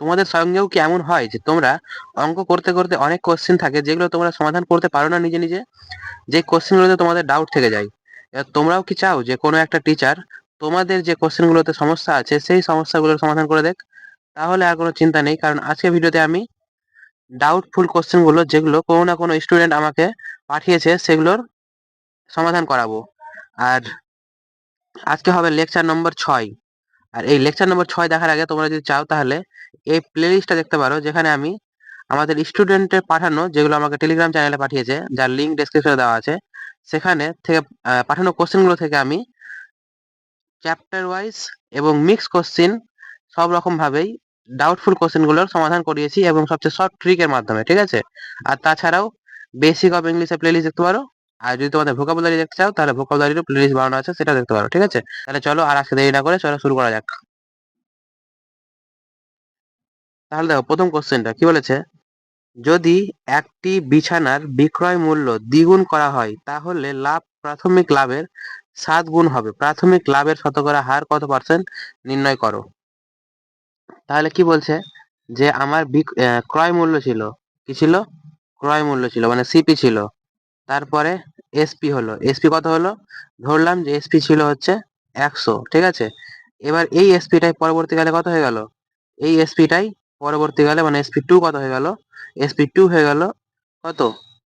তোমাদের সঙ্গেও কি এমন হয় যে তোমরা অঙ্ক করতে করতে অনেক কোশ্চেন থাকে যেগুলো তোমরা সমাধান করতে পারো না নিজে নিজে? যে কোশ্চেনগুলোতে তোমাদের ডাউট থেকে যায়। এবার তোমরাও কি চাও যে কোনো একটা টিচার তোমাদের যে কোশ্চেনগুলোতে সমস্যা আছে সেই সমস্যাগুলোর সমাধান করে দেখ তাহলে আর কোনো চিন্তা নেই, কারণ আজকে ভিডিওতে আমি ডাউটফুল কোশ্চেনগুলো যেগুলো কোনো না কোনো স্টুডেন্ট আমাকে পাঠিয়েছে সেগুলোর সমাধান করাবো। আর আজকে হবে লেকচার নম্বর ছয়। আর এই লেকচার নম্বর ছয় দেখার আগে তোমরা যদি চাও তাহলে এই প্লেলিস্টটা দেখতে পারো, যেখানে আমি আমাদের স্টুডেন্টের পাঠানো যেগুলো আমাকে টেলিগ্রাম চ্যানেলে পাঠিয়েছে, যার লিঙ্ক ডেসক্রিপশনে দেওয়া আছে, সেখানে থেকে পাঠানো কোশ্চেনগুলো থেকে আমি চ্যাপ্টার ওয়াইজ এবং মিক্স কোশ্চেন সব রকম ভাবেই ডাউটফুল কোশ্চেনগুলোর সমাধান করিয়েছি এবং সবচেয়ে শর্ট ট্রিকের মাধ্যমে, ঠিক আছে? আর তাছাড়াও বেসিক অফ ইংলিশে প্লেলিস্ট দেখতে পারো, আর যদি তোমাদের ভোকাবুলারি দেখতে চাও, তাহলে ভোকাবুলারিরও প্লেলিস্ট বানানো আছে সেটা দেখতে পারো, ঠিক আছে? তাহলে চলো আর আজকে দেরি না করে, চলো শুরু করা যাক। তাহলে দেখো, প্রথম কোশ্চেনটা কি বলেছে? যদি একটি বিছানার বিক্রয় মূল্য দ্বিগুণ করা হয়, তাহলে লাভ, প্রাথমিক লাভের সাত গুণ হবে। প্রাথমিক লাভের শতকরা হার কত পার্সেন্ট নির্ণয় করো? তাহলে কি বলছে? যে আমার ক্রয় মূল্য ছিল, কি ছিল? ক্রয় মূল্য ছিল মানে সিপি ছিল। তারপরে এসপি হলো এসপি কত হলো? ধরলাম যে এসপি ছিল হচ্ছে একশো, ঠিক আছে? এবার এই এসপিটাই পরবর্তীকালে কত হয়ে গেল? এই এসপিটাই পরবর্তীকালে মানে এসপি টু কত হয়ে গেল? এসপি টু হয়ে গেল কত?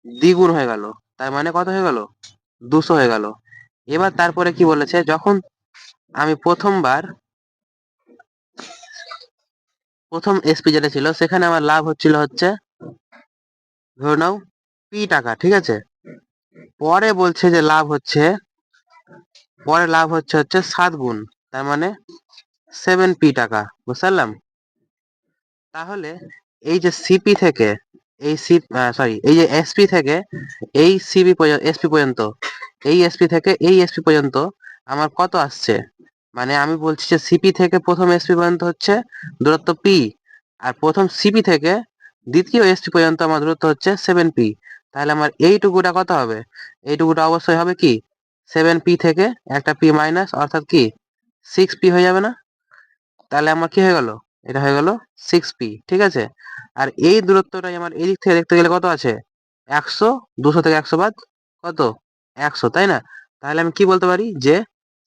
দ্বিগুণ হয়ে গেল। তার মানে কত হয়ে গেল? দুশো হয়ে গেল। এবার তারপরে কি বলেছে? যখন আমি প্রথমবার প্রথম এসপি যেটা ছিল, সেখানে আমার লাভ হচ্ছিল হচ্ছে ধরে নাও পি টাকা, ঠিক আছে? পরে বলছে যে লাভ হচ্ছে, পরে লাভ হচ্ছে হচ্ছে সাত গুণ, তার মানে সেভেন পি টাকা, বুঝতে পারলাম? তাহলে এই যে সিপি থেকে এই সি সরি এই যে এসপি থেকে এই সিবি এসপি পর্যন্ত এই এসপি থেকে এই এসপি পর্যন্ত আমার কত আসছে? মানে আমি বলছি যে সিপি থেকে প্রথম এসপি পর্যন্ত হচ্ছে দূরত্ব পি আর প্রথম সিপি থেকে দ্বিতীয় এসপি পর্যন্ত আমার দূরত্ব হচ্ছে সেভেন পি তাহলে আমার এইটুকুটা কত হবে? এইটুকুটা অবশ্যই হবে কি? সেভেন পি থেকে একটা পি মাইনাস অর্থাৎ কি? সিক্স পি হয়ে যাবে না? তাহলে আমার কি হয়ে গেল? এটা হয়ে গেল সিক্স পি ঠিক আছে? আর এই দূরত্বটাই আমার এই দিক থেকে দেখতে গেলে কত আছে? একশো, দুশো থেকে একশো বাদ কত? একশো, তাই না? তাহলে আমি কি বলতে পারি? যে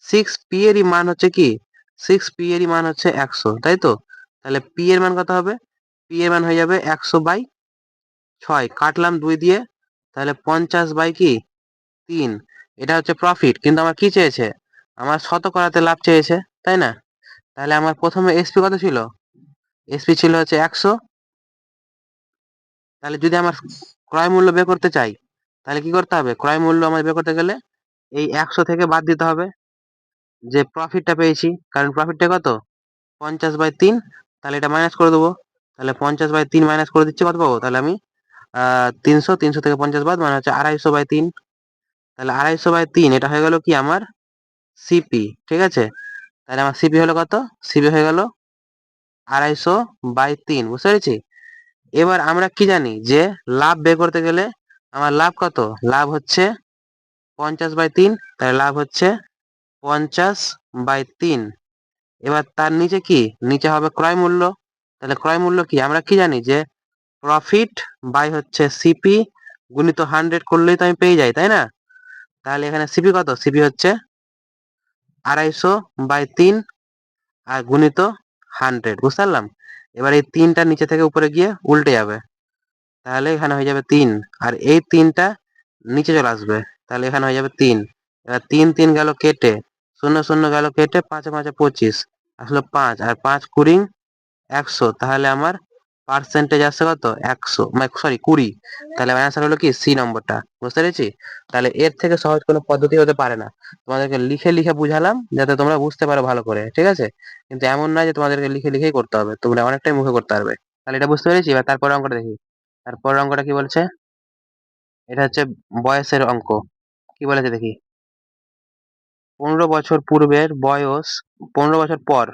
সিক্স পি এরই মান হচ্ছে কি? সিক্স পি এরই মান হচ্ছে একশো, তাই তো? তাহলে পি এর মান কত হবে? পি এর মান হয়ে যাবে একশো বাই ছয়। কাটলাম দুই দিয়ে, তাহলে পঞ্চাশ বাই কি? তিন। এটা হচ্ছে প্রফিট কিন্তু আমার কি চেয়েছে? আমার শতকরাতে লাভ চেয়েছে, তাই না? তাহলে আমার প্রথমে এসপি কত ছিল? এসপি ছিল হচ্ছে একশো। তাহলে যদি আমার ক্রয় মূল্য বের করতে চাই, তাহলে কি করতে হবে? ক্রয় মূল্য আমার বের করতে গেলে এই একশো থেকে বাদ দিতে হবে। যে প্রফিটটা পেয়েছি, কারণ প্রফিটটা কত? পঞ্চাশ বাই তিন। তাহলে এটা মাইনাস করে দেবো। তাহলে পঞ্চাশ বাই তিন মাইনাস করে দিচ্ছি, কত পাবো? তাহলে আমি তিনশো তিনশো থেকে পঞ্চাশ বাদ মানে হচ্ছে আড়াইশো বাই তিন। তাহলে আড়াইশো বাই তিন, এটা হয়ে গেল কি? আমার সিপি ঠিক আছে? তাহলে আমার সিপি হলো কত? সিপি হয়ে গেল আড়াইশো বাই তিন, বুঝতে পেরেছি? এবার আমরা কি জানি যে লাভ বের করতে গেলে আমার লাভ কত? লাভ হচ্ছে পঞ্চাশ বাই তিন, তাহলে লাভ হচ্ছে পঞ্চাশ বাই তিন। এবার তার নিচে কি? নিচে হবে ক্রয় মূল্য। তাহলে ক্রয় মূল্য কি? আমরা কি জানি যে প্রফিট বাই হচ্ছে সিপি গুণিত হান্ড্রেড করলেই তো আমি পেয়ে যাই, তাই না? তাহলে এখানে সিপি কত? সিপি হচ্ছে আড়াইশো বাই তিন আর গুণিত হান্ড্রেড, বুঝতে পারলাম? এবার এই তিনটা নিচে থেকে উপরে গিয়ে উল্টে যাবে। তাহলে এখানে হয়ে যাবে তিন, আর এই তিনটা নিচে চলে আসবে। তাহলে এখানে হয়ে যাবে তিন। এবার তিন তিন গেল কেটে, শূন্য শূন্য গেল কেটে, পাঁচে পাঁচে পঁচিশ, আসলো পাঁচ, আর পাঁচ কুড়ি একশো। তাহলে আমার পার্সেন্টেজ আসছে কত? একশো। মানে সরি কুড়ি। তাহলে অ্যান্সার হলো কি? সি নম্বরটা। বুঝতে পেরেছি? তাহলে এর থেকে সহজ কোনো পদ্ধতি হতে পারে না। তোমাদেরকে লিখে লিখে বুঝালাম, যাতে তোমরা বুঝতে পারো ভালো করে, ঠিক আছে? কিন্তু এমন নয় যে তোমাদেরকে লিখে লিখেই করতে হবে। তোমরা অনেকটাই মুখে করতে পারবে। তাহলে এটা বুঝতে পেরেছি? এবার তারপর অঙ্কটা দেখি। তারপর অঙ্কটা কি বলছে? এটা হচ্ছে বয়সের অঙ্ক। কি বলেছে দেখি? পনেরো বছর পূর্বের বয়স, পনেরো বছর পর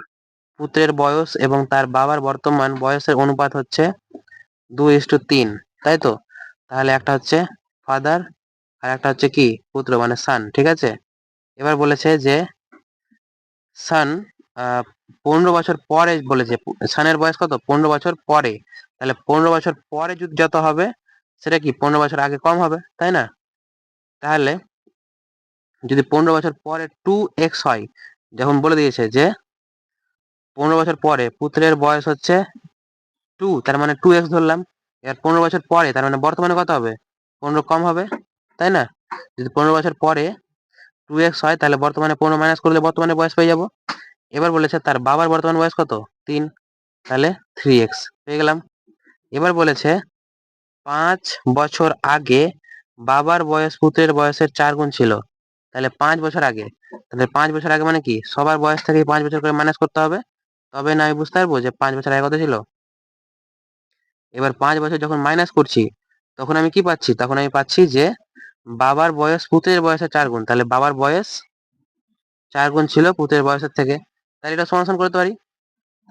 পুত্রের বয়স এবং তার বাবার বর্তমান বয়সের অনুপাত হচ্ছে দুই ইস্টু তিন, তাই তো? তাহলে একটা হচ্ছে ফাদার আর একটা হচ্ছে কি? পুত্র মানে সান ঠিক আছে? এবার বলেছে যে সান পনেরো বছর পরে বলেছে সানের বয়স কত? পনেরো বছর পরে। তাহলে পনেরো বছর পরে যদি, যত হবে, সেটা কি? পনেরো বছর আগে কম হবে, তাই না? তাহলে যদি পনেরো বছর পরে টু এক্স হয়, যখন বলে দিয়েছে যে পনেরো বছর পরে, পুত্রের বয়স হচ্ছে টু তার মানে টু এক্স ধরলাম। এবার পনেরো বছর পরে, তার মানে বর্তমানে কত হবে? পনেরো কম হবে, তাই না? যদি পনেরো বছর পরে টু এক্স হয়, তাহলে বর্তমানে পনেরো মাইনাস করলে বর্তমানে বয়স পেয়ে যাব। এবার বলেছে তার বাবার বর্তমান বয়স কত? তিন, তাহলে থ্রি এক্স পেয়ে গেলাম। এবার বলেছে পাঁচ বছর আগে বাবার বয়স পুত্রের বয়সের চার গুণ ছিল। তাহলে পাঁচ বছর আগে, তাহলে পাঁচ বছর আগে মানে কি? সবার বয়স থেকে পাঁচ বছর করে মাইনাস করতে হবে। তবে না, আমি বুঝতে পারব যে পাঁচ বছর আগে কত ছিল। এবার পাঁচ বছর যখন মাইনাস করছি, তখন আমি কি পাচ্ছি? তখন আমি পাচ্ছি যে বাবার বয়স পুত্রের বয়সের চার গুণ। তাহলে বাবার বয়স চার গুণ ছিল পুত্রের বয়সের থেকে। তাহলে এটা সমাধান করতে পারি?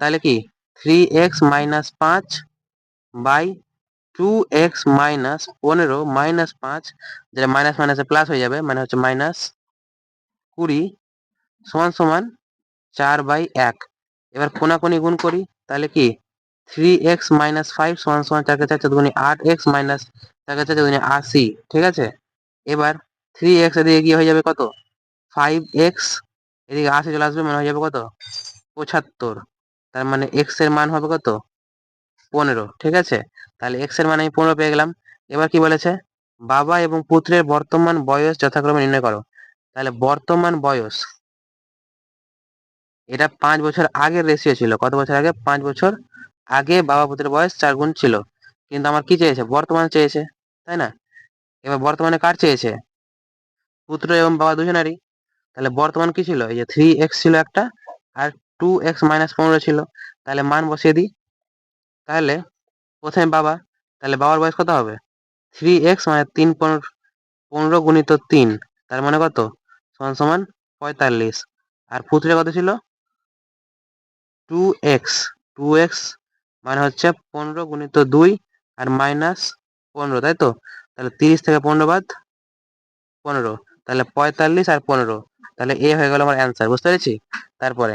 তাহলে কি? থ্রি এক্স মাইনাস পাঁচ বাই টু এক্স মাইনাস পনেরো মাইনাস পাঁচ, যেটা মাইনাস মাইনাসে প্লাস হয়ে যাবে মানে হচ্ছে মাইনাস কুড়ি সমান সমান চার বাই এক। এবার কোনাকুনি গুণ করি, তাহলে কি? থ্রি এক্স মাইনাস ফাইভ সমান সমান চারকে চার চোদ্দ আট এক্স মাইনাস চারকে চার চোদ্দ আশি, ঠিক আছে? এবার থ্রি এক্স এদিকে গিয়ে হয়ে যাবে কত? ফাইভ এক্স এদিকে আশি চলে আসবে মানে হয়ে যাবে কত? পঁচাত্তর। তার মানে এক্সের মান হবে কত? পনেরো, ঠিক আছে? তাহলে এক্সের মান আমি পনেরো পেয়ে গেলাম। এবার কি বলেছে? বাবা এবং পুত্রের বর্তমান বয়স যথাক্রমে নির্ণয় করো। তাহলে বর্তমান বয়স এটা পাঁচ বছর আগের রেশিও ছিল। কত বছর আগে? পাঁচ বছর আগে বাবা পুত্রের বয়স চার গুণ ছিল। কিন্তু আমার কি চেয়েছে? বর্তমান চেয়েছে, তাই না? এবার বর্তমানে কার চেয়েছে? পুত্র এবং বাবা দুজনারই। তাহলে বর্তমান কি ছিল? এই যে থ্রি এক্স ছিল একটা আর টু এক্স মাইনাস পনেরো ছিল। তাহলে মান বসিয়ে দিই। তাহলে প্রথমে বাবা, তাহলে বাবার বয়স কত হবে? থ্রি এক্স মানে তিন পনেরো পনেরো গুণিত তিন। তার মানে কত? সমান সমান পঁয়তাল্লিশ। আর পুত্রের কত ছিল? টু এক্স টু এক্স মানে হচ্ছে পনেরো গুণিত দুই আর মাইনাস পনেরো, তাই তো? তাহলে তিরিশ থেকে পনেরো বাদ পনেরো। তাহলে পঁয়তাল্লিশ আর পনেরো। তাহলে এ হয়ে গেল আমার অ্যান্সার বুঝতে পেরেছি? তারপরে।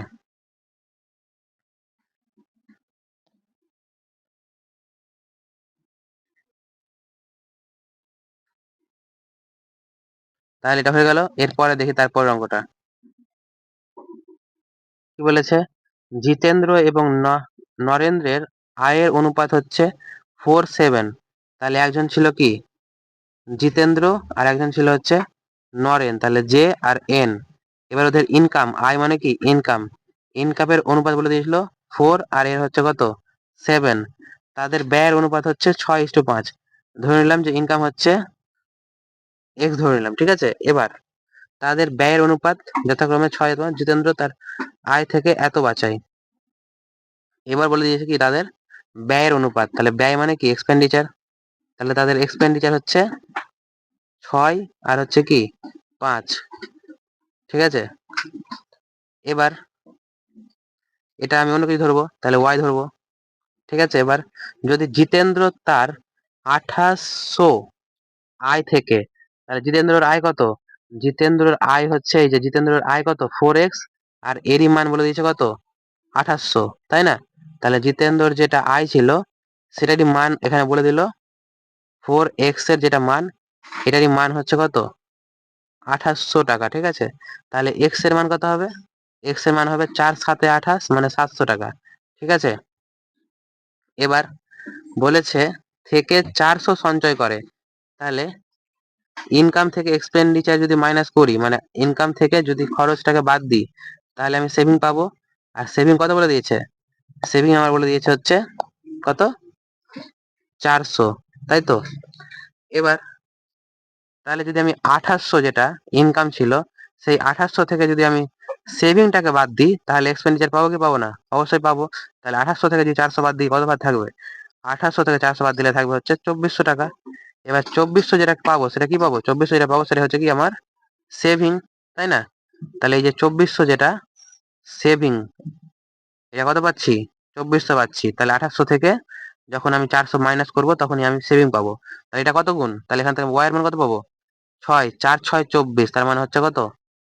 তাহলে এটা হয়ে গেল। এরপরে দেখি তারপর অঙ্কটা। কি বলেছে? জিতেন্দ্র এবং নরেন্দ্রের আয়ের অনুপাত হচ্ছে ফোর সেভেন তাহলে একজন ছিল কি? জিতেন্দ্র আর একজন ছিল হচ্ছে নরেন। তাহলে জে আর এন। এবার ওদের ইনকাম আয় মানে কি? ইনকাম ইনকামের অনুপাত বলে দিয়েছিল ফোর আর এর হচ্ছে কত? সেভেন তাদের ব্যয়ের অনুপাত হচ্ছে ছয় ইস্টু পাঁচ। ধরে নিলাম যে ইনকাম হচ্ছে এক্স ধরে নিলাম, ঠিক আছে? এবার তাদের ব্যয়ের অনুপাত যথাক্রমে ছয় তোমার জিতেন্দ্র তার আয় থেকে এত বাঁচায় এবার বলে দিয়েছে কি, তাদের ব্যয়ের অনুপাত। তাহলে ব্যয় মানে কি? এক্সপেন্ডিচার তাহলে তাদের এক্সপেন্ডিচার হচ্ছে ছয় আর হচ্ছে কি? পাঁচ। ঠিক আছে? এবার এটা আমি অন্য কিছু ধরবো, তাহলে ওয়াই ধরবো। ঠিক আছে? এবার যদি জিতেন্দ্র তার আঠাশশো আয় থেকে, তাহলে জিতেন্দ্রর আয় কত? জিতেন্দ্রর আয় হচ্ছে এই যে, জিতেন্দ্রর আয় কত? ফোর এক্স আর এরই মান বলে দিয়েছে কত? আঠাশশো, তাই না? তাহলে জিতেন্দ্রর যেটা আয় ছিল, সেটারই মান এখানে বলে দিল। ফোর এক্সের যেটা মান, এটারই মান হচ্ছে কত? আঠাশশো টাকা, ঠিক আছে? তাহলে এক্সের মান কত হবে? এক্সের মান হবে চার সাতে আঠাশ মানে সাতশো টাকা, ঠিক আছে? এবার বলেছে থেকে চারশো সঞ্চয় করে, তাহলে ইনকাম থেকে এক্সপেন্ডিচার যদি মাইনাস করি মানে ইনকাম থেকে যদি খরচটাকে বাদ দিই, তাহলে আমি সেভিং পাবো। আর সেভিং কত বলে দিয়েছে? সেভিং আমার বলে দিয়েছে হচ্ছে কত? চারশো, তাই তো? এবার তাহলে যদি আমি আঠাশশো যেটা ইনকাম ছিল, সেই আঠাশশো থেকে যদি আমি সেভিংটাকে বাদ দিই, তাহলে এক্সপেন্ডিচার পাবো কি পাবো না? অবশ্যই পাবো। তাহলে আঠাশশো থেকে যদি চারশো বাদ দিই, কত বাদ থাকবে? আঠাশশো থেকে চারশো বাদ দিলে থাকবে হচ্ছে চব্বিশশো টাকা। এবার চব্বিশশো যেটা পাবো, সেটা কি পাবো? চব্বিশশো যেটা পাবো, সেটা হচ্ছে কি আমার সেভিং তাই না? তাহলে এই যে চব্বিশশো যেটা সেভিং এটা কত পাচ্ছি? চব্বিশশো পাচ্ছি। তাহলে আঠাশশো থেকে যখন আমি চারশো মাইনাস করব, তখনই আমি সেভিং পাবো। তাহলে এটা কত গুণ? তাহলে এখান থেকে ওয়াই এর মান কত পাবো? ছয়, চার, ছয়, চব্বিশ। তার মানে হচ্ছে কত?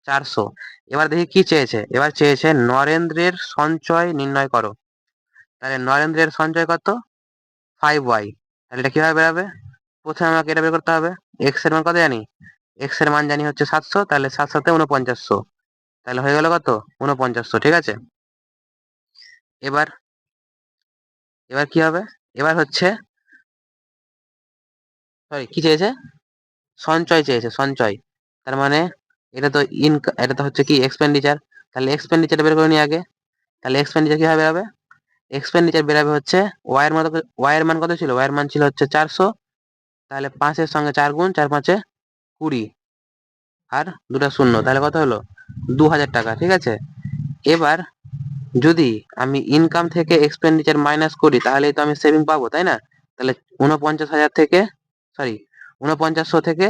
চারশো। এবার দেখি কি চেয়েছে? এবার চেয়েছে নরেন্দ্রের সঞ্চয় নির্ণয় করো। তাহলে নরেন্দ্রের সঞ্চয় কত? ফাইভ ওয়াই তাহলে এটা কীভাবে বেরোবে? প্রথমে আমাকে এটা বের করতে হবে। এক্সের মান কত জানি? এক্সের মান জানি হচ্ছে সাতশো, তাহলে সাতশোতে উনপঞ্চাশশো তাহলে হয়ে গেল কত? উনপঞ্চাশশো ঠিক আছে? এবার এবার কি হবে? এবার হচ্ছে সরি কি চেয়েছে সঞ্চয় চেয়েছে সঞ্চয়। তার মানে এটা তো ইনকাম এটা তো হচ্ছে কি এক্সপেন্ডিচার তাহলে এক্সপেন্ডিচার বের করে নি আগে। তাহলে এক্সপেন্ডিচার কীভাবে বেরোবে এক্সপেন্ডিচার বেরোবে হচ্ছে ওয়াইয়ের মতো ওয়াইয়ের মান কত ছিল? ওয়াইয়ের মান ছিল হচ্ছে চারশো। তাহলে পাঁচের সঙ্গে চার গুণ, চার পাঁচে কুড়ি। আর দুটা শূন্য, তাহলে কত হলো? দু হাজার টাকা, ঠিক আছে? এবার যদি আমি ইনকাম থেকে এক্সপেন্ডিচার মাইনাস করি, তাহলেই তো আমি সেভিং পাবো, তাই না? তাহলে উনপঞ্চাশ হাজার থেকে সরি উনপঞ্চাশশো থেকে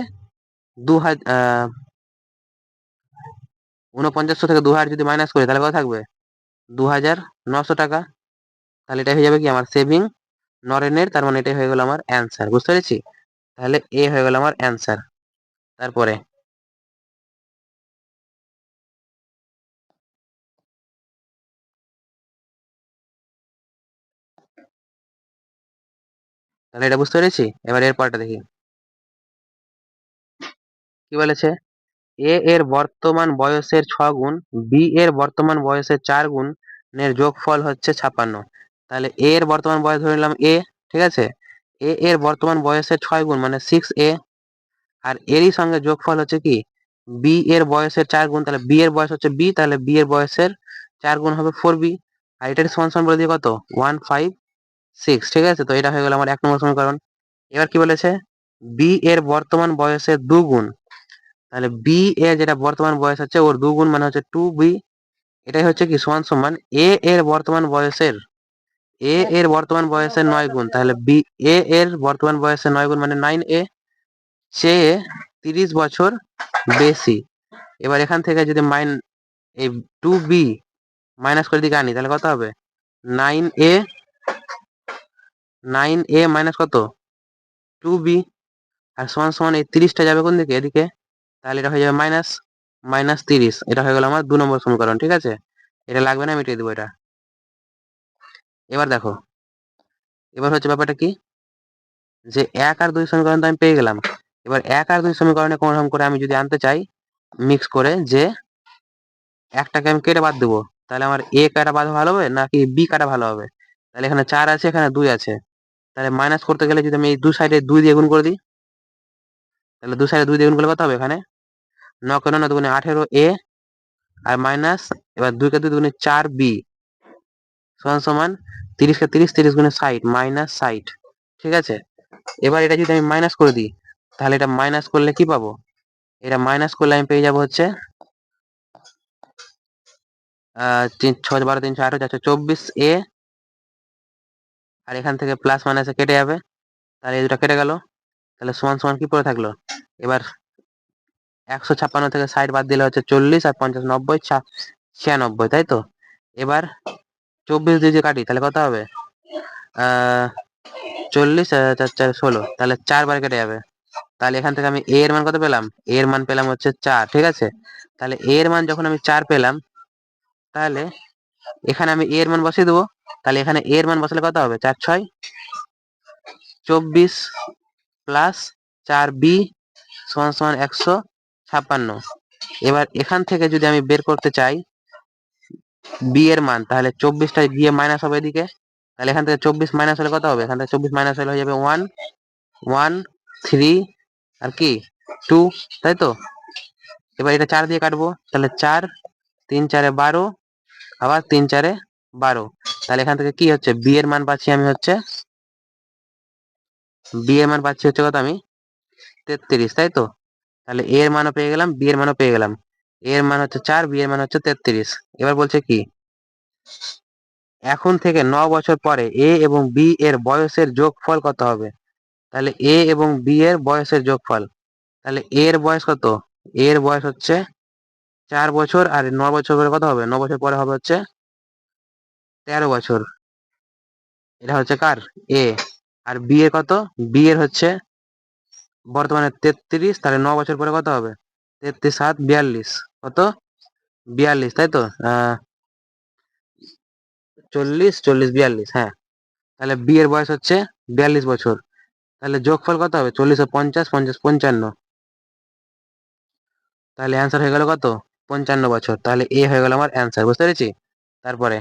দু হাজার উনপঞ্চাশশো থেকে দু হাজার যদি মাইনাস করি, তাহলে কত থাকবে? দু হাজার নশো টাকা। তাহলে এটা হয়ে যাবে কি? আমার সেভিং নরেনের, তার মানে এটাই হয়ে গেল আমার অ্যান্সার বুঝতে পেরেছি? তাহলে এ হয়ে গেল আমার অ্যান্সার তারপরে? তাহলে এটা বুঝতে পেরেছি? এবার এর পরটা দেখি। কি বলেছে? এ এর বর্তমান বয়সের ছ গুণ, বি এর বর্তমান বয়সের চার গুণ এর যোগফল হচ্ছে ছাপ্পান্ন। তাহলে এর বর্তমান বয়স ধরে নিলাম এ, ঠিক আছে? এ, এর বর্তমান বয়সের ছয় গুণ মানে সিক্স এ আর এরই সঙ্গে যোগফল হচ্ছে কি? বি এর বয়সের চার গুণ, তাহলে বি এর বয়স হচ্ছে বি তাহলে বি এর বয়সের চার গুণ হবে ফোর বি আর এটার সমান সমান বলে দিয়ে কত? ওয়ান ফাইভ সিক্স ঠিক আছে? তো এটা হয়ে গেল আমার এক নম্বর সমীকরণ। এবার কি বলেছে? বি এর বর্তমান বয়সের দুগুণ তাহলে বি এর যেটা বর্তমান বয়স হচ্ছে ওর দুগুণ মানে হচ্ছে টু বি এটাই হচ্ছে কি সমান সমান এ এর বর্তমান বয়সের এ এর বর্তমান বয়সের নয় গুণ, তাহলে বি এ এর বর্তমান বয়সের নয় গুণ মানে নাইন এ চেয়ে তিরিশ বছর বেশি। এবার এখান থেকে যদি মাইন এই টু বি মাইনাস করে দিকে আনি, তাহলে কত হবে? Nine A nine A minus কত? টু বি আর সমান সমান এই তিরিশটা যাবে কোন দিকে? এদিকে। তাহলে এটা হয়ে যাবে মাইনাস মাইনাস তিরিশ। এটা হয়ে গেল আমার দু নম্বর সমীকরণ, ঠিক আছে? এটা লাগবে না, মিটিয়ে দেবো এটা। এবার দেখো। এবার হচ্ছে ব্যাপারটা কি? যে এক আর দুই সমীকরণ তো আমি পেয়ে গেলাম। এবার এক আর দুই সমীকরণে কোন রকম করে আমি যদি আনতে চাই মিক্স করে যে একটাকে আমি কেটে বাদ দেবো। তাহলে আমার এ কাটা বাদ ভালো হবে নাকি বি কাটা ভালো হবে? তাহলে এখানে চার আছে, এখানে দুই আছে। তাহলে মাইনাস করতে গেলে যদি আমি এই দু সাইডে দুই দিয়ে গুণ করে দিই, তাহলে দু সাইডে দুই দিয়ে গুণ করলে কত হবে এখানে? ন কেন না দুগুণে আঠেরো এ আর মাইনাস এবার দুইকে দুই দুগুণে চার বি সমান সমান তিরিশকে তিরিশ তিরিশ গুণে ষাট মাইনাস ষাট। ঠিক আছে? এবার এটা যদি আমি মাইনাস করে দিই, তাহলে এটা মাইনাস করলে কি পাবো? এটা মাইনাস করলে আমি পেয়ে যাব হচ্ছে তিন, ছ, বারো তিনশো আঠারো, চারশো চব্বিশ এ আর এখান থেকে প্লাস মাইনাসে কেটে যাবে। তাহলে এই দুটা কেটে গেল। তাহলে সমান সমান কি পড়ে থাকল? এবার একশো ছাপ্পান্ন থেকে ষাট বাদ দিলে হচ্ছে চল্লিশ আর পঞ্চাশ নব্বই ছিয়ানব্বই, তাই তো? এবার চব্বিশ দিয়ে যে কাটি, তাহলে কত হবে? চল্লিশ চার চার, ষোলো। তাহলে চারবার কেটে যাবে। তাহলে এখান থেকে আমি এ এর মান কত পেলাম? এ এর মান পেলাম হচ্ছে চার, ঠিক আছে? তাহলে এ এর মান যখন আমি চার পেলাম, তাহলে এখানে আমি এ এর মান বসিয়ে দেবো। তাহলে এখানে এ এর মান বসালে কত হবে? চার, ছয়। চব্বিশ প্লাস চার বি সমান সমান একশো ছাপ্পান্ন। এবার এখান থেকে যদি আমি বের করতে চাই বি এর মান, তাহলে চব্বিশটা গিয়ে মাইনাস হবে এদিকে। তাহলে এখান থেকে চব্বিশ মাইনাস হলে কত হবে? এখান থেকে চব্বিশ মাইনাস হলে হয়ে যাবে ওয়ান ওয়ান থ্রি আর কি? টু তাই তো? এবার এটা চার দিয়ে কাটবো। তাহলে চার, তিন চারে বারো, আবার তিন চারে বারো। তাহলে এখান থেকে কি হচ্ছে? বি এর মান পাচ্ছি আমি হচ্ছে বি এর মান পাচ্ছি হচ্ছে কত আমি? তেত্রিশ, তাই তো? তাহলে এর মানও পেয়ে গেলাম বি এর মানও পেয়ে গেলাম। এর মান হচ্ছে চার, বি এর মান হচ্ছে তেত্রিশ। এবার বলছে কি? এখন থেকে ন বছর পরে এ এবং বি এর বয়সের যোগফল কত হবে? তাহলে এ এবং বি এর বয়সের যোগফল। তাহলে এর বয়স কত? এর বয়স হচ্ছে চার বছর আর ন বছর পরে কত হবে? ন বছর পরে হবে হচ্ছে তেরো বছর। এটা হচ্ছে কার? এ। আর বি এর কত? বি এর হচ্ছে বর্তমানে তেত্রিশ, তাহলে ন বছর পরে কত হবে? তেত্রিশ সাত, বিয়াল্লিশ। কত? বিয়াল্লিশ, তাই তো? চল্লিশ চল্লিশ, বিয়াল্লিশ হ্যাঁ। তাহলে বিয়ের বয়স হচ্ছে বিয়াল্লিশ বছর। তাহলে যোগফল কত হবে? চল্লিশ পঞ্চাশ পঞ্চাশ পঞ্চান্ন। তাহলে অ্যান্সার হয়ে গেল কত? পঞ্চান্ন বছর। তাহলে এ হয়ে গেল আমার অ্যান্সার বুঝতে পেরেছি? তারপরে,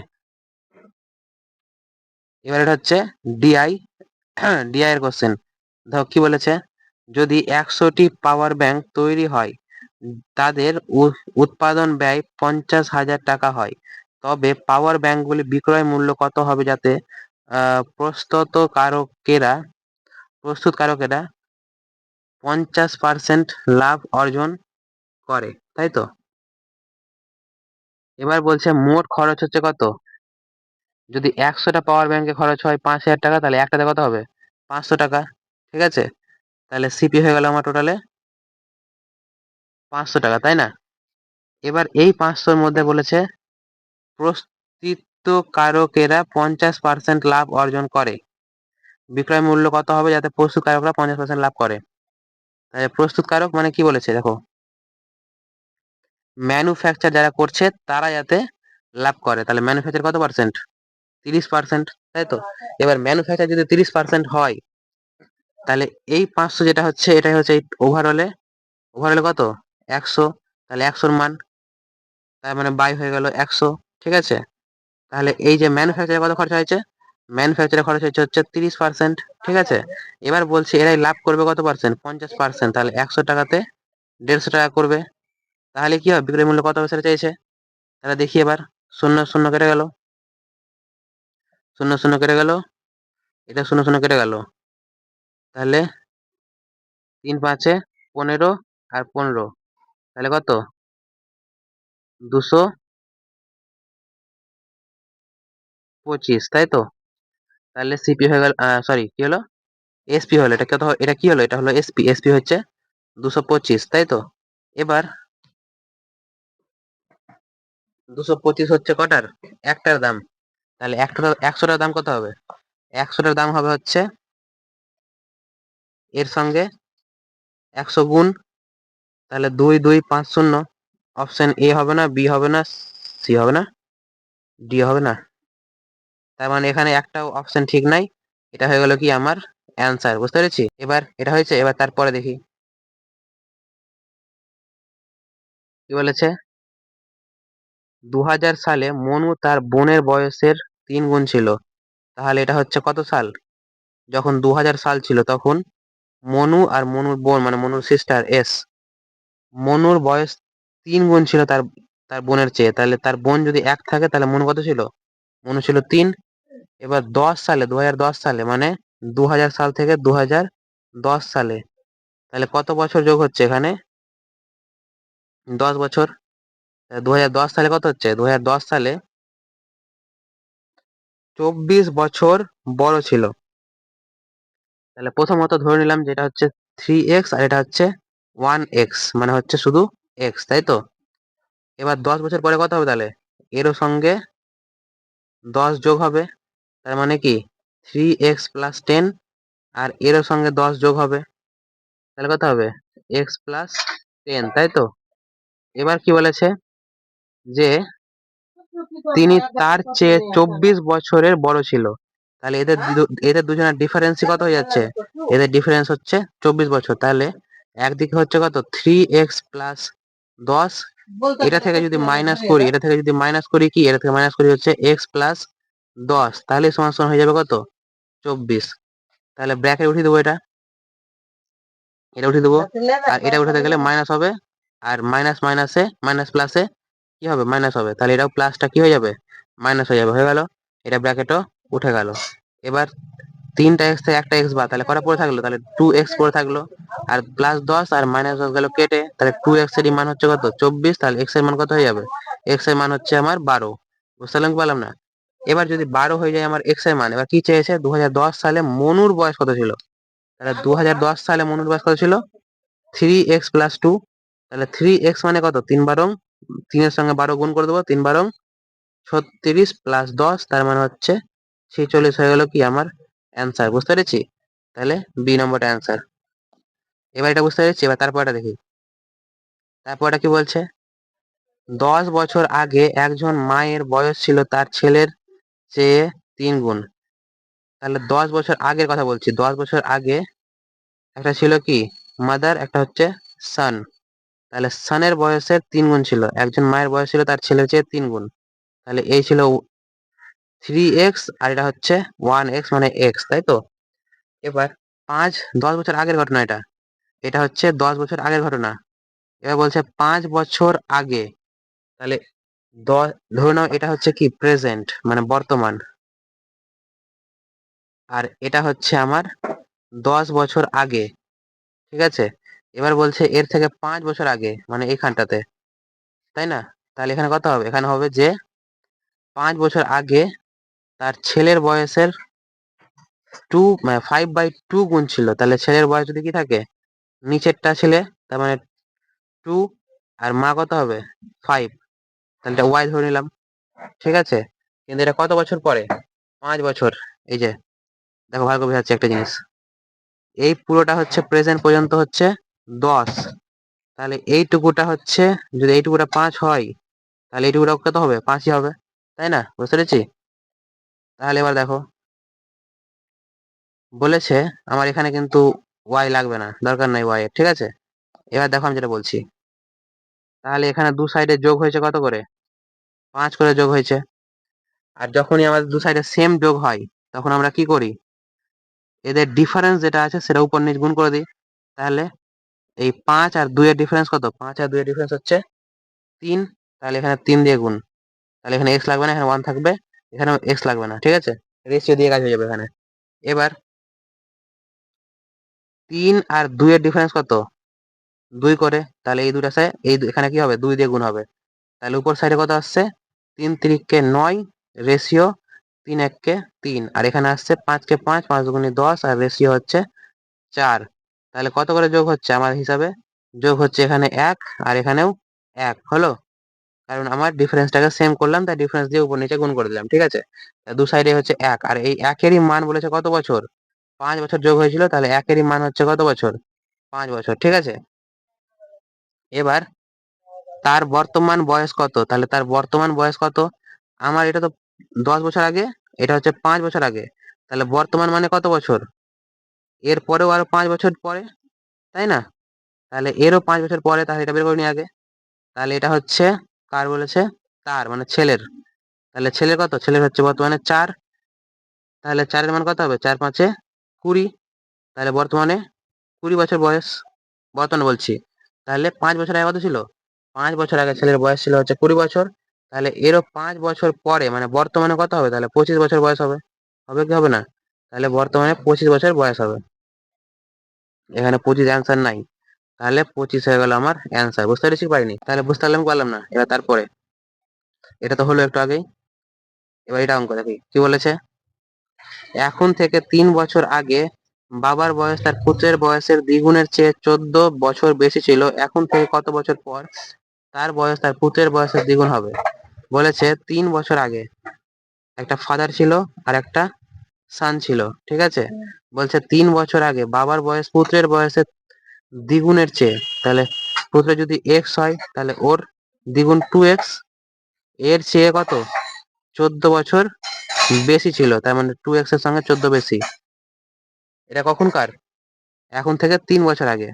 এবার এটা হচ্ছে ডিআই ডিআই এর কোশ্চেন দেখো কি বলেছে? যদি একশোটি পাওয়ার ব্যাংক তৈরি হয় তাদের উৎপাদন ব্যয় পঞ্চাশ হাজার টাকা হয়। তবে পাওয়ার ব্যাংকগুলি বিক্রয় মূল্য কত হবে যাতে প্রস্তুতকারকেরা প্রস্তুতকারকেরা পঞ্চাশ পার্সেন্ট লাভ অর্জন করে, তাই তো? এবার বলছে মোট খরচ হচ্ছে কত? যদি একশোটা পাওয়ার ব্যাংকে খরচ হয় পাঁচ হাজার টাকা, তাহলে একটাতে কত হবে? পাঁচশো টাকা, ঠিক আছে? তাহলে সিপি হয়ে গেল আমার টোটালে পাঁচশো টাকা, তাই না? এবার এই পাঁচশোর মধ্যে বলেছে, প্রস্তুতকারকেরা পঞ্চাশ পার্সেন্ট লাভ অর্জন করে। বিক্রয় মূল্য কত হবে যাতে প্রস্তুতকারকরা পঞ্চাশ পার্সেন্ট লাভ করে? তাহলে প্রস্তুতকারক মানে কি বলেছে, দেখো? ম্যানুফ্যাকচার যারা করছে, তারা যাতে লাভ করে। তাহলে ম্যানুফ্যাকচার কত পার্সেন্ট তিরিশ পার্সেন্ট তাই তো? এবার ম্যানুফ্যাকচার যদি তিরিশ পার্সেন্ট হয়, তাহলে এই পাঁচশো যেটা হচ্ছে, এটাই হচ্ছে এই ওভারঅলে ওভারঅলে কত? একশো, তাহলে একশোর মান তার মানে বাই হয়ে গেল একশো, ঠিক আছে? তাহলে এই যে ম্যানুফ্যাকচারে কত খরচা হয়েছে? ম্যানুফ্যাকচারে খরচ হয়েছে হচ্ছে তিরিশ পার্সেন্ট ঠিক আছে? এবার বলছে এরাই লাভ করবে কত পার্সেন্ট পঞ্চাশ পার্সেন্ট তাহলে একশো টাকাতে দেড়শো টাকা করবে। তাহলে কি হবে? বিক্রয় মূল্য কত হবে সেটা চাইছে? তাহলে দেখি এবার, শূন্য শূন্য কেটে গেল। শূন্য শূন্য কেটে গেল। এটা শূন্য শূন্য কেটে গেল। তাহলে তিন পাঁচে পনেরো আর পনেরো। তাহলে কত? দুশো পঁচিশ, তাই তো? তাহলে সিপি হয়ে গেল সরি কি হলো? এসপি হলো, এটা কত, এটা কি হলো? এটা হলো এসপি এসপি হচ্ছে দুশো পঁচিশ, তাই তো? এবার দুশো পঁচিশ হচ্ছে কটার? একটার দাম। তাহলে একটা একশোটার দাম কত হবে? একশোটার দাম হবে হচ্ছে এর সঙ্গে একশো গুণ তাহলে দুই দুই, পাঁচ, শূন্য। অপশন এ হবে না বি হবে না সি হবে না ডি হবে না। তার মানে এখানে একটাও অপশন ঠিক নাই। এটা হয়ে গেল কি আমার অ্যান্সার বুঝতে পেরেছি? এবার এটা হয়েছে, এবার তারপরে দেখি। কি বলেছে? দু হাজার সালে মনু তার বোনের বয়সের তিন গুণ ছিল। তাহলে এটা হচ্ছে কত সাল? যখন দু হাজার সাল ছিল তখন মনু আর মনুর বোন মানে মনুর সিস্টার এস মনুর বয়স তিন গুণ ছিল তার তার বোনের চেয়ে। তাহলে তার বোন যদি এক থাকে, তাহলে মনু কত ছিল? মনু ছিল তিন। এবার দশ সালে দু হাজার দশ সালে মানে দু হাজার সাল থেকে দু সালে, তাহলে কত বছর যোগ হচ্ছে এখানে? দশ বছর। দু সালে কত হচ্ছে? দু সালে চব্বিশ বছর বড় ছিল। তাহলে প্রথমত ধরে নিলাম যেটা হচ্ছে থ্রি এক্স আর এটা হচ্ছে ওয়ান এক্স মানে হচ্ছে শুধু এক্স, তাই তো? এবার দশ বছর পরে কত হবে তাহলে? এরও সঙ্গে দশ যোগ হবে, তার মানে কি? থ্রি এক্স প্লাস টেন আর এরও সঙ্গে দশ যোগ হবে, তাহলে কত হবে? এক্স প্লাস টেন তাই তো? এবার কি বলেছে? যে তিনি তার চেয়ে চব্বিশ বছরের বড় ছিল। তাহলে এদের এদের দুজনের ডিফারেন্স কত হয়ে যাচ্ছে? এদের ডিফারেন্স হচ্ছে চব্বিশ বছর, তাহলে একদিকে হচ্ছে কত? থ্রি এক্স প্লাস দশ। এটা থেকে যদি মাইনাস করি এটা থেকে যদি মাইনাস করি কি? এটা থেকে মাইনাস করি হচ্ছে এক্স প্লাস দশ। তাহলে সমান সমান হয়ে যাবে কত? চব্বিশ। তাহলে ব্র্যাকেট উঠিয়ে দেবো এটা। এটা উঠিয়ে দেবো। আর এটা উঠাতে গেলে মাইনাস হবে। আর মাইনাস মাইনাসে মাইনাস প্লাসে কি হবে? মাইনাস হবে। তাহলে এটাও প্লাসটা কি হয়ে যাবে? মাইনাস হয়ে যাবে। হয়ে গেল। এটা ব্র্যাকেটও উঠে গেল। এবার তিনটা এক্স থেকে একটা এক্স বা তাহলে কটা পড়ে থাকল? তাহলে টু এক্স পড়ে থাকল। আর প্লাস দশ আর মাইনাস দশ গেল কেটে, তাহলে টু এক্সের মান হচ্ছে কত? চব্বিশ, তাহলে এক্সের মান কত হয়ে যাবে? এক্সের মান হচ্ছে আমার বারো। বুঝতে পারলাম না? এবার যদি বারো হয়ে যায় আমার এক্সের মান, এবার কি চেয়েছে? দু হাজার দশ সালে মনুর বয়স কত ছিল? তাহলে দুহাজার দশ সালে মনুর বয়স কত ছিল? থ্রি এক্স প্লাস টু তাহলে থ্রি এক্স মানে কত? তিন বারং, তিনের সঙ্গে বারো গুণ করে দেবো, তিন বারং, ছত্রিশ প্লাস দশ, তার মানে হচ্ছে ছেচল্লিশ হয়ে গেল কি? আমার অ্যান্সার বুঝতে পেরেছি? তাহলে বি নম্বরটা অ্যান্সার এবার এটা বুঝতে পেরেছি, এবার তারপরটা দেখি। তারপরটা কি বলছে? দশ বছর আগে একজন মায়ের বয়স ছিল তার ছেলের চেয়ে তিন গুণ। তাহলে দশ বছর আগের কথা বলছি, দশ বছর আগে একটা ছিল কি? মাদার একটা হচ্ছে সান তাহলে সানের বয়সের তিন গুণ ছিল, একজন মায়ের বয়স ছিল তার ছেলের চেয়ে তিন গুণ। তাহলে এই ছিল থ্রি এক্স আর এটা হচ্ছে ওয়ান এক্স মানে এক্স তাই তো? এবার পাঁচ, দশ বছর আগের ঘটনা এটা। এটা হচ্ছে দশ বছর আগের ঘটনা। এবার বলছে পাঁচ বছর আগে। তাহলে দশ, ধরে নাও এটা হচ্ছে কি? প্রেজেন্ট মানে বর্তমান। আর এটা হচ্ছে আমার দশ বছর আগে। ঠিক আছে? এবার বলছে এর থেকে পাঁচ বছর আগে মানে এখানটাতে। তাই না? তাহলে এখানে কত হবে? এখানে হবে যে পাঁচ বছর আগে তার ছেলের বয়সের টু মানে ফাইভ বাই টু গুণ ছিল। তাহলে ছেলের বয়স যদি কি থাকে? নিচেরটা ছেলে, তার মানে টু আর মা কত হবে? ফাইভ তাহলে ওয়াই ধরে নিলাম। ঠিক আছে? কিন্তু এটা কত বছর পরে? পাঁচ বছর। এই যে, দেখো ভালো করে বোঝাচ্ছি একটা জিনিস। এই পুরোটা হচ্ছে প্রেজেন্ট পর্যন্ত হচ্ছে দশ। তাহলে এইটুকুটা হচ্ছে, যদি এইটুকুটা পাঁচ হয়, তাহলে এইটুকুটা কত হবে? পাঁচই হবে। তাই না? বুঝতে পেরেছি? তাহলে এবার দেখো। বলেছে, আমার এখানে কিন্তু ওয়াই লাগবে না, দরকার নাই ওয়াই ঠিক আছে? এবার দেখো আমি যেটা বলছি। তাহলে এখানে দু সাইডে যোগ হয়েছে কত করে? পাঁচ করে যোগ হয়েছে। আর যখনই আমাদের দু সাইডে সেম যোগ হয়, তখন আমরা কি করি? এদের ডিফারেন্স যেটা আছে, সেটা উপর নিচ গুণ করে দিই। তাহলে এই পাঁচ আর দুইয়ের ডিফারেন্স কত? পাঁচ আর দুইয়ের ডিফারেন্স হচ্ছে তিন। তাহলে এখানে তিন দিয়ে গুণ। তাহলে এখানে এক্স লাগবে না, এখানে ওয়ান থাকবে। এখানে এক্স লাগবে না, ঠিক আছে? রেশিও দিয়ে কাজ হয়ে যাবে এখানে। এবার তিন আর দুইয়ের ডিফারেন্স কত? দুই করে, তাহলে এই দুটা সাইড এই এখানে কি হবে? দুই দিয়ে গুণ হবে। তাহলে উপর সাইডে কত আসছে? তিন তিরিককে নয় রেশিও তিন এককে তিন। আর এখানে আসছে পাঁচকে পাঁচ পাঁচ দুগুণে দশ, আর রেশিও হচ্ছে চার। তাহলে কত করে যোগ হচ্ছে? আমার হিসাবে যোগ হচ্ছে এখানে এক, আর এখানেও এক। হলো? কারণ আমার ডিফারেন্সটাকে সেম করলাম, তাই ডিফারেন্স দিয়ে উপর নিচে গুণ করে দিলাম, ঠিক আছে? দু সাইডে হচ্ছে এক, আর এই একেরই মান বলেছে কত বছর? পাঁচ বছর যোগ হয়েছিল, তাহলে একেরই মান হচ্ছে কত বছর? পাঁচ বছর, ঠিক আছে? এবার তার বর্তমান বয়স কত? তাহলে তার বর্তমান বয়স কত? আমার এটা তো দশ বছর আগে, এটা হচ্ছে পাঁচ বছর আগে, তাহলে বর্তমান মানে কত বছর? এর পরেও আরও পাঁচ বছর পরে, তাই না? তাহলে এরও পাঁচ বছর পরে, তাহলে এটা বের করে নিই আগে, তাহলে এটা হচ্ছে কার বলেছে? তার মানে ছেলের। তাহলে ছেলের কত? ছেলের হচ্ছে বর্তমানে চার। তাহলে চারের মান কত হবে? চার পাঁচে কুড়ি। তাহলে বর্তমানে কুড়ি বছর বয়স, বর্তমানে বলছি। তাহলে পাঁচ বছর আগে কত ছিল? পাঁচ বছর আগে ছেলের বয়স ছিল হচ্ছে কুড়ি বছর। তাহলে এরও পাঁচ বছর পরে মানে বর্তমানে কত হবে? তাহলে পঁচিশ বছর বয়স হবে। হবে কি হবে না? তাহলে বর্তমানে পঁচিশ বছর বয়স হবে। এখানে পঁচিশ অ্যান্সার নাই। তাহলে পঁচিশ হয়ে গেল আমার অ্যান্সার বুঝতে পেরেছি পারিনি? তাহলে বুঝতে পারলাম পারলাম না, এবার তারপরে। এটা তো হলো একটু আগেই, এবার এটা অঙ্ক দেখি, কি বলেছে? এখন থেকে তিন বছর আগে বাবার বয়স তার পুত্রের বয়সের দ্বিগুণের চেয়ে চোদ্দ বছর বেশি ছিল, এখন থেকে কত বছর পর তার বয়স তার পুত্রের বয়সের দ্বিগুণ হবে? বলেছে তিন বছর আগে। একটা ফাদার ছিল আর একটা সান ছিল, ঠিক আছে? বলছে তিন বছর আগে বাবার বয়স পুত্রের বয়সের দ্বিগুণের চেয়ে, তাহলে পুত্রের যদি এক্স হয়, তাহলে ওর দ্বিগুণ টু এক্সের চেয়ে কত? চোদ্দ বছর বেশি ছিল, তার মানে টু এক্সের সঙ্গে চোদ্দ বেশি। এটা কখনকার এখন থেকে তিন বছর আগে।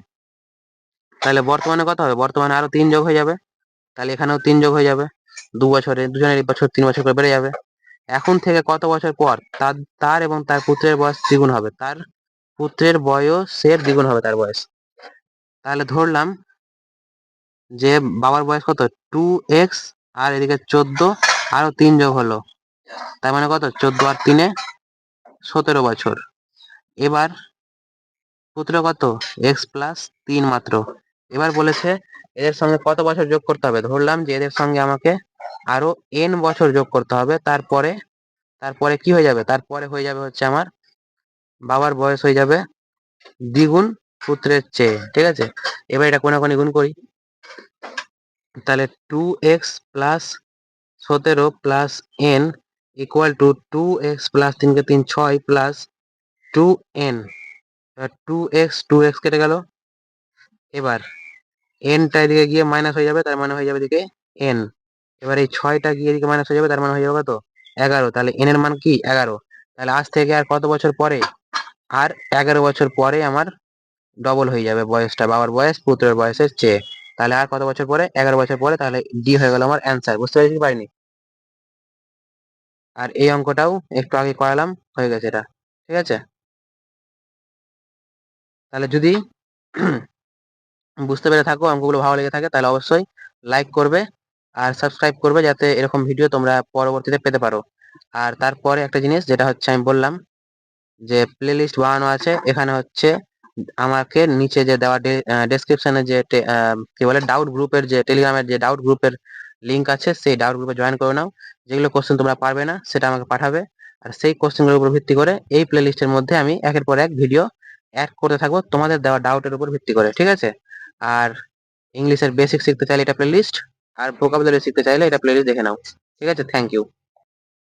তাহলে বর্তমানে কত হবে? বর্তমানে আরও তিন যোগ হয়ে যাবে। তাহলে এখানেও তিন যোগ হয়ে যাবে। দু বছরে, দুজনের বছর তিন বছর করে বেড়ে যাবে। এখন থেকে কত বছর পর তার তার এবং তার পুত্রের বয়স দ্বিগুণ হবে। তার পুত্রের বয়সের দ্বিগুণ হবে তার বয়স। তাহলে ধরলাম যে বাবার বয়স কত? টু এক্স আর এদিকে চোদ্দ, আরও তিন যোগ হলো। তার মানে কত? চোদ্দ আর তিনে সতেরো বছর। এবার পুত্র কত? এক্স প্লাস তিন মাত্র। এবার বলেছে এদের সঙ্গে কত বছর যোগ করতে হবে? ধরলাম যে এদের সঙ্গে আমাকে আরও এন বছর যোগ করতে হবে। তারপরে তারপরে কি হয়ে যাবে? তারপরে হয়ে যাবে হচ্ছে আমার বাবার বয়স হয়ে যাবে দ্বিগুণ পুত্রের চেয়ে, ঠিক আছে? এবার এটা কোনাকুনি গুণ করি। তাহলে টু এক্স প্লাস সতেরো plus N equal two two x plus তিনকে তিন, ছয় plus two N two x two x কেটে গেল। এবার এনটা এদিকে গিয়ে মাইনাস হয়ে যাবে, তার মানে হয়ে যাবে এদিকে এন এবার এই ছয়টা গিয়ে এদিকে মাইনাস হয়ে যাবে, তার মানে হয়ে যাবে কত? এগারো। তাহলে এন এর মান কি? এগারো। তাহলে আজ থেকে আর কত বছর পরে? আর এগারো বছর পরে আমার ডবল হয়ে যাবে বয়সটা বাবার বয়স পুত্রের বয়সের চেয়ে। তাহলে আর কত বছর পরে? এগারো বছর পরে তাহলে ডি হয়ে গেল আমার অ্যান্সার বুঝতে পেরেছি পারিনি? আর এই অঙ্কটাও একটু আগে করালাম, হয়ে গেছে এটা, ঠিক আছে? তাহলে যদি বুঝতে পেরে থাকো, অঙ্কগুলো ভালো লেগে থাকে, তাহলে অবশ্যই লাইক করবে আর সাবস্ক্রাইব করবে যাতে এরকম ভিডিও তোমরা পরবর্তীতে পেতে পারো। আর তারপরে একটা জিনিস, যেটা হচ্ছে আমি বললাম যে প্লে লিস্ট বানানো আছে, এখানে হচ্ছে আমাকে নিচে যে দেওয়া ডেসক্রিপশনে যে কি বলে ডাউট গ্রুপের যে টেলিগ্রামের যে ডাউট গ্রুপের লিংক আছে, সেই ডাউট গ্রুপে জয়েন করে নাও। যেগুলো কোশ্চেন তোমরা পারবে না, সেটা আমাকে পাঠাবে। আর সেই কোশ্চেনগুলোর উপর ভিত্তি করে এই প্লে লিস্টের মধ্যে আমি একের পর এক ভিডিও অ্যাড করতে থাকব তোমাদের দেওয়া ডাউটের উপর ভিত্তি করে, ঠিক আছে? আর ইংলিশের বেসিক শিখতে চাইলে এটা প্লে লিস্ট আর ভোকাবুলারি শিখতে চাইলে এটা প্লে লিস্ট দেখে নাও। ঠিক আছে? Thank you